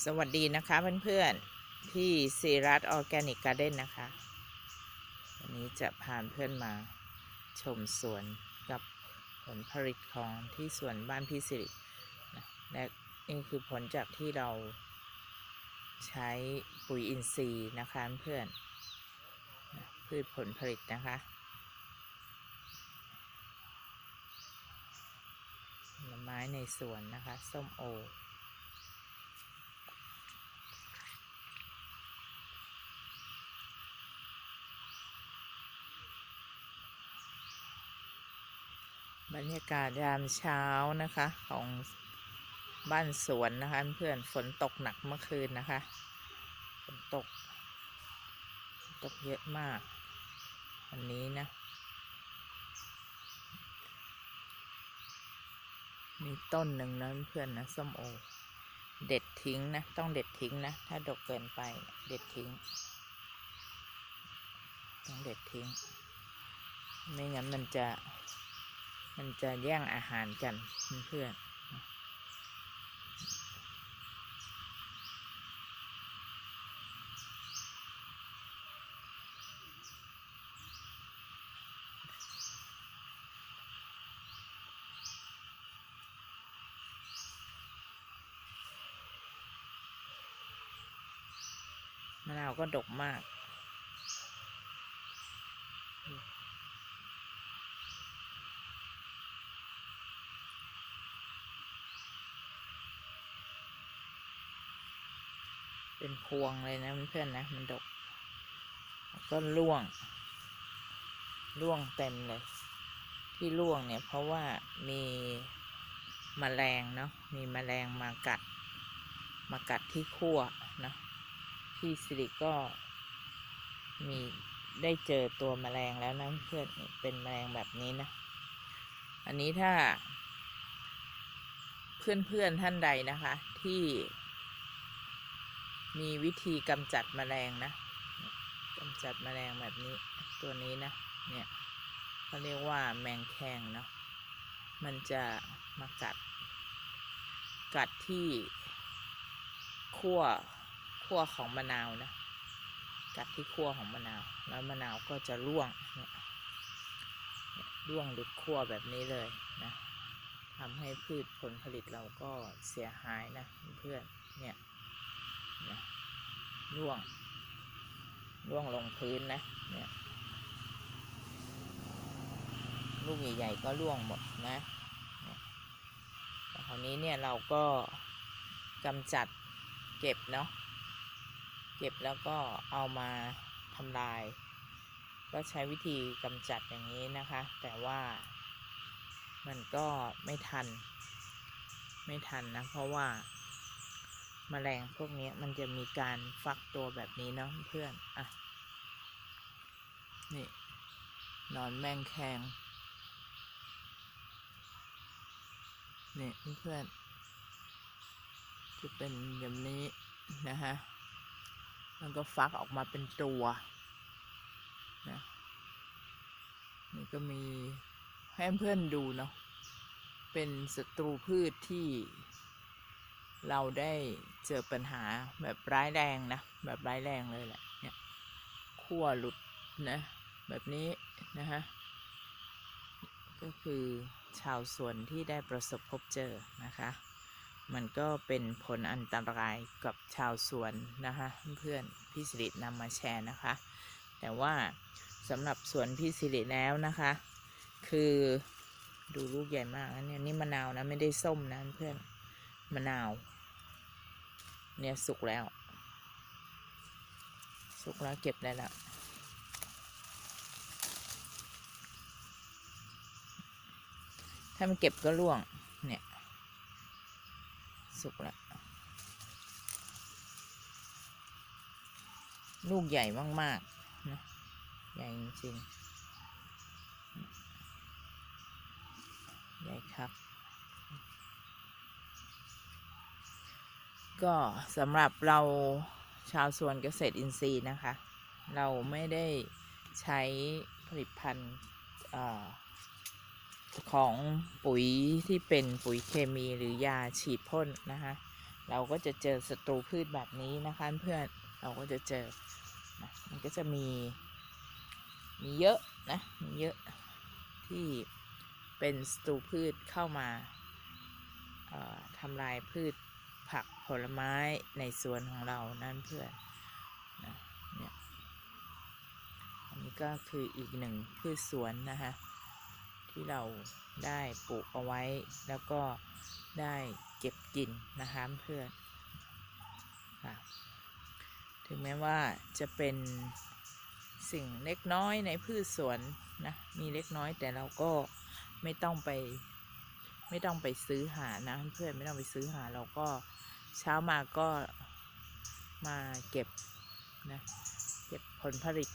สวัสดีนะคะเพื่อนๆที่ซีรัสออร์แกนิกการ์เด้นนะคะ วันนี้จะพาเพื่อนมาชมสวนกับผลผลิตของที่สวนบ้านพี่สิรินะและนี่คือผลจากที่เราใช้ปุ๋ยอินทรีย์นะคะเพื่อนนะพืชผลผลิตนะคะผลไม้ในสวนนะคะ ส้มโอ รรยากาศยามเช้านะคะของบ้านสวนนะคะ เพื่อนฝนตกหนักเมื่อคืนนะคะ ฝนตก ตกเยอะมาก วันนี้นะ มีต้นหนึ่งนะเพื่อนนะส้มโอ เด็ดทิ้งนะ ต้องเด็ดทิ้งนะ ถ้าดกเกินไปเด็ดทิ้ง ต้องเด็ดทิ้ง ไม่งั้นมันจะ มันจะแย่งอาหารกันเพื่อนมะนาวก็ดกมาก เป็นพวงเลยนะเพื่อนๆนะ มันดกแล้วก็ร่วง ร่วงเต็มเลย ที่ร่วงเนี่ย เพราะว่ามีมแมลงเนาะมีมแมลงมากัด มากัดที่ขั้วนะที่สิริก็มีได้เจอตัวแมลงแล้วนะเพื่อนเป็นแมลงแบบนี้นะ อันนี้ถ้า เพื่อนๆท่านใดนะคะ ที่ มีวิธีกำจัดแมลงนะกำจัดแมลงแบบนี้ ตัวนี้นะ เนี่ยเขาเรียกว่าแมงแคงเนาะ มันจะมากัด กัดที่ขั้วขั้วของมะนาวนะ กัดที่ขั้วของมะนาว แล้วมะนาวก็จะร่วงเนี่ยเนี่ยร่วงหลุดขั้วแบบนี้เลยนะทำให้พืชผลผลิตเราก็เสียหายนะเพื่อนเนี่ย ร่วง ร่วงลงพื้นนะ เนี่ย ลูกใหญ่ๆก็ร่วงหมดนะแต่คราวนี้เนี่ยเราก็กำจัดเก็บเนาะ เก็บแล้วก็เอามาทำลาย ก็ใช้วิธีกำจัดอย่างนี้นะคะ แต่ว่ามันก็ไม่ทัน ไม่ทันนะ เพราะว่า มแมลงพวกนี้มันจะมีการฟักตัวแบบนี้เนาะเพื่อนอะนี่นอนแมงแคงนี่เพื่อนจะเป็นแบบนี้นะฮะมันก็ฟักออกมาเป็นตัวนะนี่ก็มีให้เพื่อนดูเนาะเป็นศัตรูพืชที่ เราได้เจอปัญหาแบบร้ายแรงนะ แบบร้ายแรงเลยแหละ เนี่ยขั้วหลุดนะ แบบนี้นะฮะ ก็คือชาวสวนที่ได้ประสบพบเจอนะคะ มันก็เป็นผลอันตรายกับชาวสวนนะคะเพื่อนพี่สิรินำมาแชร์นะคะ แต่ว่าสำหรับสวนพี่สิริแล้วนะคะ คือดูลูกใหญ่มากนะเนี่ยนี่มะนาวนะไม่ได้ส้มนะเพื่อนมะนาว เนี่ยสุกแล้ว สุกแล้วเก็บได้แล้วถ้ามันเก็บก็ร่วง เนี่ย สุกแล้ว ลูกใหญ่มากๆนะใหญ่จริงๆ ใหญ่ครับ ก็สำหรับเราชาวสวนเกษตรอินทรีย์นะคะ เราไม่ได้ใช้ผลิตภัณฑ์ของปุ๋ยที่เป็นปุ๋ยเคมีหรือยาฉีดพ่นนะคะ เราก็จะเจอศัตรูพืชแบบนี้นะคะเพื่อนเราก็จะเจอนะมันก็จะมีมีเยอะนะมีเยอะที่เป็นศัตรูพืชเข้ามาทำลายพืช ผักผลไม้ในสวนของเรานั่นเพื่อนนะเนี่ยอันนี้ก็คืออีกหนึ่งพืชสวนนะคะที่เราได้ปลูกเอาไว้ แล้วก็ได้เก็บกินนะคะเพื่อนค่ะถึงแม้ว่าจะเป็นสิ่งเล็กน้อยในพืชสวนนะมีเล็กน้อยแต่เราก็ไม่ต้องไป ไม่ต้องไปซื้อหานะเพื่อนไม่ต้องไปซื้อหาเราก็ เช้ามาก็มาเก็บนะเก็บผลผลิต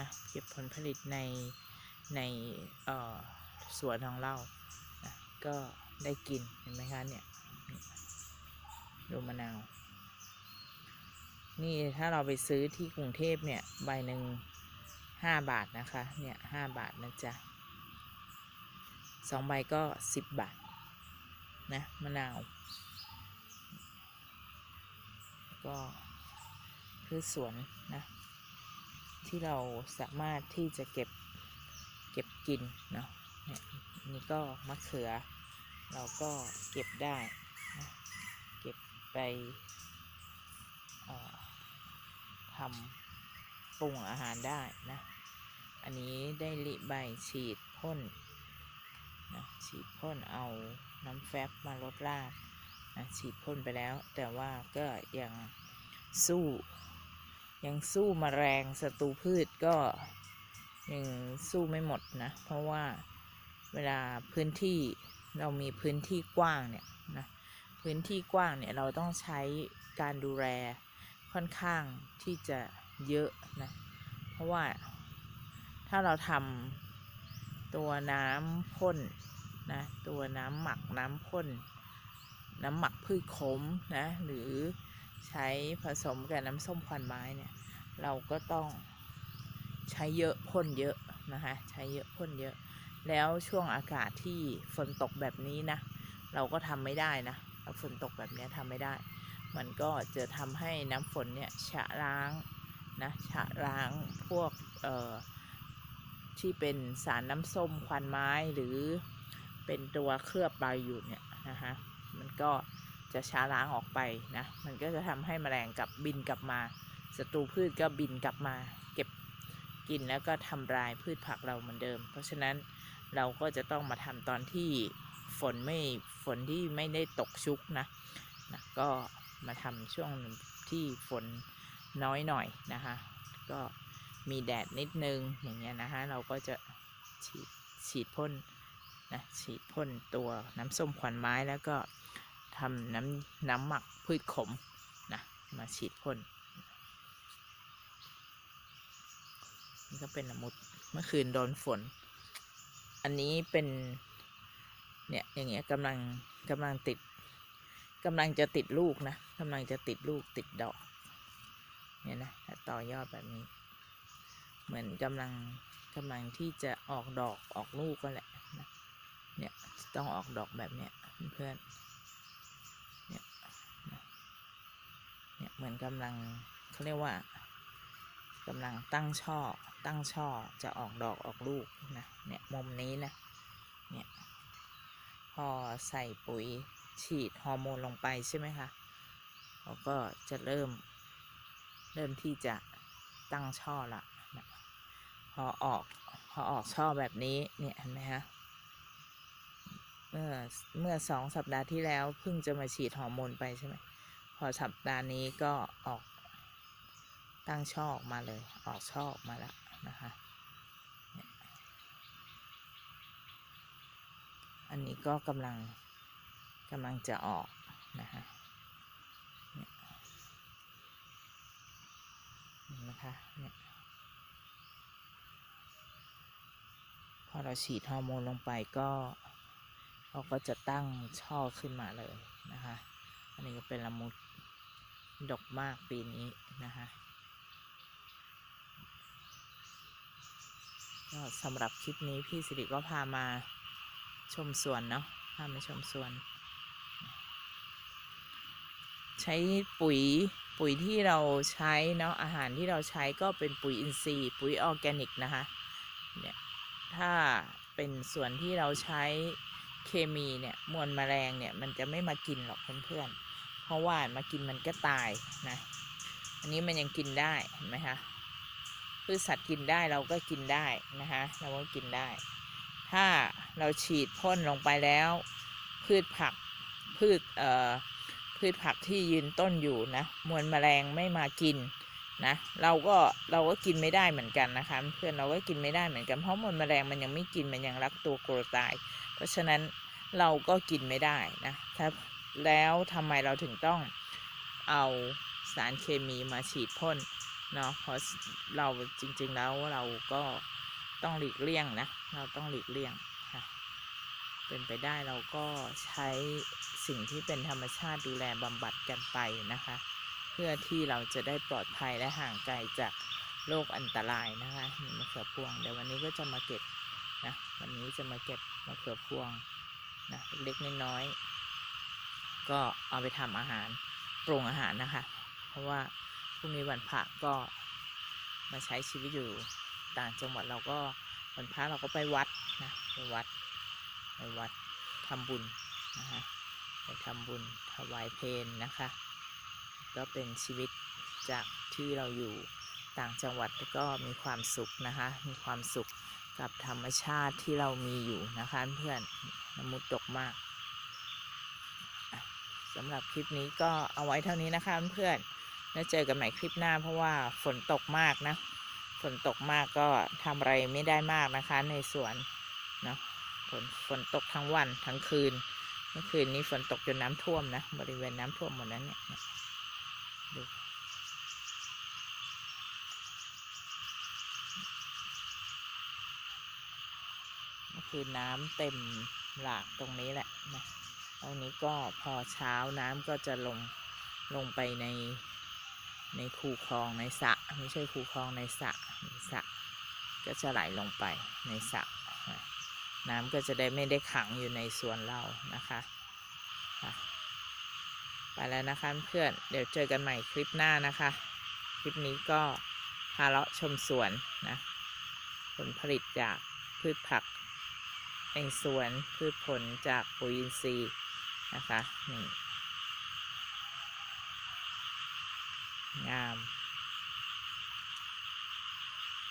นะเก็บผลผลิตในในสวนของเรานะก็ได้กินเห็นไหมคะเนี่ยดูมะนาว นี่ถ้าเราไปซื้อที่กรุงเทพเนี่ยใบหนึ่งห้าบาทนะคะ เนี่ยห้าบาทนะจ๊ะสองใบก็สิบบาท นะมะนาว ก็พืชสวนนะ ที่เราสามารถที่จะเก็บเก็บกินเนาะเนี่ยนี่ก็มะเขือ เราก็เก็บได้นะเก็บไปทำปรุงอาหารได้นะ อันนี้ได้ลิใบฉีดพ่นนะฉีดพ่นเอาน้ำแฟบมาลดราด นะฉีดพ่นไปแล้ว แต่ว่าก็ยังสู้ ยังสู้มแมลงศัตรูพืชก็ยังสู้ไม่หมดนะ เพราะว่าเวลาพื้นที่เรามีพื้นที่กว้างเนี่ยนะพื้นที่กว้างเนี่ยเราต้องใช้การดูแลค่อนข้างที่จะเยอะนะเพราะว่าถ้าเราทำตัวน้ำพ่นนะตัวน้ำหมักน้ำพ่น น้ำหมักพืชขมนะหรือใช้ผสมกับน้ำส้มควันไม้เนี่ยเราก็ต้องใช้เยอะพ่นเยอะนะคะใช้เยอะพ่นเยอะ แล้วช่วงอากาศที่ฝนตกแบบนี้นะเราก็ทำไม่ได้นะฝนตกแบบนี้ทำไม่ได้ มันก็จะทำให้น้ำฝนเนี่ยชะล้างนะชะล้างพวกเอ่อที่เป็นสารน้ำส้มควันไม้หรือเป็นตัวเคลือบใบอยู่เนี่ยนะคะ มันก็จะช้าล้างออกไปนะ มันก็จะทำให้แมลงกลับบินกลับมาศัตรูพืชก็บินกลับมา เก็บกินแล้วก็ทำลายพืชผักเราเหมือนเดิม เพราะฉะนั้นเราก็จะต้องมาทำตอนที่ฝนไม่ฝนที่ไม่ได้ตกชุกนะนะก็มาทำช่วงที่ฝนน้อยหน่อยนะคะ ก็มีแดดนิดนึงอย่างเงี้ยนะคะเราก็จะฉีดฉีดพ่นนะฉีดพ่นตัวน้ำส้มขวัญไม้แล้วก็ ทำน้ำน้ำหมักพืชขมนะมาฉีดพ่นนี่ก็เป็นละมุดเมื่อคืนโดนฝน อันนี้เป็นเนี่ยอย่างเงี้ยกำลังกำลังติดกำลังจะติดลูกนะกำลังจะติดลูกติดดอกเนี่ยนะถ้าต่อยอดแบบนี้ เหมือนกำลังกำลังที่จะออกดอกออกลูกก็แหละนะเนี่ยต้องออกดอกแบบเนี้ยเพื่อนเนี่ยนะ เหมือนกำลังเขาเรียกว่ากำลังตั้งช่อ ตั้งช่อจะออกดอกออกลูกนะเนี่ยมุมนี้นะเนี่ยพอใส่ปุ๋ยฉีดฮอร์โมนลงไปใช่ไหมคะเขาก็จะเริ่ม เริ่มที่จะตั้งช่อละนะพอออกพอออกช่อแบบนี้เนี่ยเห็นไหมฮะเมื่อเมื่อสองสัปดาห์ที่แล้วเพิ่งจะมาฉีดฮอร์โมนไปใช่ไหม พอสัปดาห์นี้ก็ออกตั้งช่อออกมาเลย ออกช่อออกมาแล้วนะคะ อันนี้ก็กำลังกำลังจะออกนะคะเห็นไหมคะเนี่ยพอเราฉีดฮอร์โมนลงไปก็เขาก็จะตั้งช่อขึ้นมาเลยนะคะ อันนี้ก็เป็นละมุด ดกมากปีนี้นะคะก็สำหรับคลิปนี้พี่สิริก็พามาชมสวนเนาะพามาชมสวน ใช้ปุ๋ยปุ๋ยที่เราใช้เนาะอาหารที่เราใช้ก็เป็นปุ๋ยอินทรีย์ ปุ๋ยออร์แกนิกนะคะเนี่ยถ้าเป็นส่วนที่เราใช้เคมีเนี่ยมวลแมลงเนี่ยมันจะไม่มากินหรอกเพื่อนๆ เพราะว่ามากินมันก็ตายนะ อันนี้มันยังกินได้เห็นไหมคะพืชสัตว์กินได้เราก็กินได้นะคะเราก็กินได้ ถ้าเราฉีดพ่นลงไปแล้ว พืชผักพืชเอ่อพืชผักที่ยืนต้นอยู่นะมวลแมลงไม่มากินนะเราก็เราก็กินไม่ได้เหมือนกันนะคะเพื่อนเราก็กินไม่ได้เหมือนกันเพราะมวลแมลงมันยังไม่กินมันยังรักตัวกลัวตาย เพราะฉะนั้นเราก็กินไม่ได้นะถ้า แล้วทำไมเราถึงต้องเอาสารเคมีมาฉีดพ่นเนาะเพราะเราจริง ๆ แล้วเราก็ต้องหลีกเลี่ยงนะ เราต้องหลีกเลี่ยงค่ะเป็นไปได้เราก็ใช้สิ่งที่เป็นธรรมชาติดูแลบำบัดกันไปนะคะ เพื่อที่เราจะได้ปลอดภัยและห่างไกลจากโรคอันตรายนะคะนี่มะเขือพวงเดี๋ยววันนี้ก็จะมาเก็บนะวันนี้จะมาเก็บมะเขือพวงนะเล็กน้อย ก็เอาไปทำอาหารปรุงอาหารนะคะ เพราะว่าพรุ่งนี้วันพระก็มาใช้ชีวิตอยู่ต่างจังหวัดเราก็วันพระเราก็ไปวัดนะไปวัดไปวัดทำบุญนะคะไปทำบุญถวายเพลนะคะ ก็เป็นชีวิตจากที่เราอยู่ต่างจังหวัดก็มีความสุขนะคะ มีความสุขกับธรรมชาติที่เรามีอยู่นะคะเพื่อนนำมุดดกมาก สำหรับคลิปนี้ก็เอาไว้เท่านี้นะคะเพื่อนๆแล้วเจอกันใหม่คลิปหน้าเพราะว่าฝนตกมากนะ ฝนตกมากก็ทำอะไรไม่ได้มากนะคะ ในสวนเนาะฝนฝนตกทั้งวันทั้งคืน เมื่อคืนนี้ฝนตกจนน้ำท่วมนะ บริเวณน้ำท่วมหมดนั้นเนี่ยเนี่ยดูเมื่อคืนน้ำเต็มหลากตรงนี้แหละนะ ตรงนี้ก็พอเช้าน้ำก็จะลงลงไปในในคูคลองในสระไม่ใช่คูคลองในสระในสระก็จะไหลลงไปในสระน้ำก็จะได้ไม่ได้ขังอยู่ในสวนเรานะคะค่ะไปแล้วนะคะเพื่อนเดี๋ยวเจอกันใหม่คลิปหน้านะคะ คลิปนี้ก็พาเลาะชมสวนนะผลผลิตจากพืชผักในสวนพืชผลจากปุ๋ยอินทรีย์ นะคะนี่งาม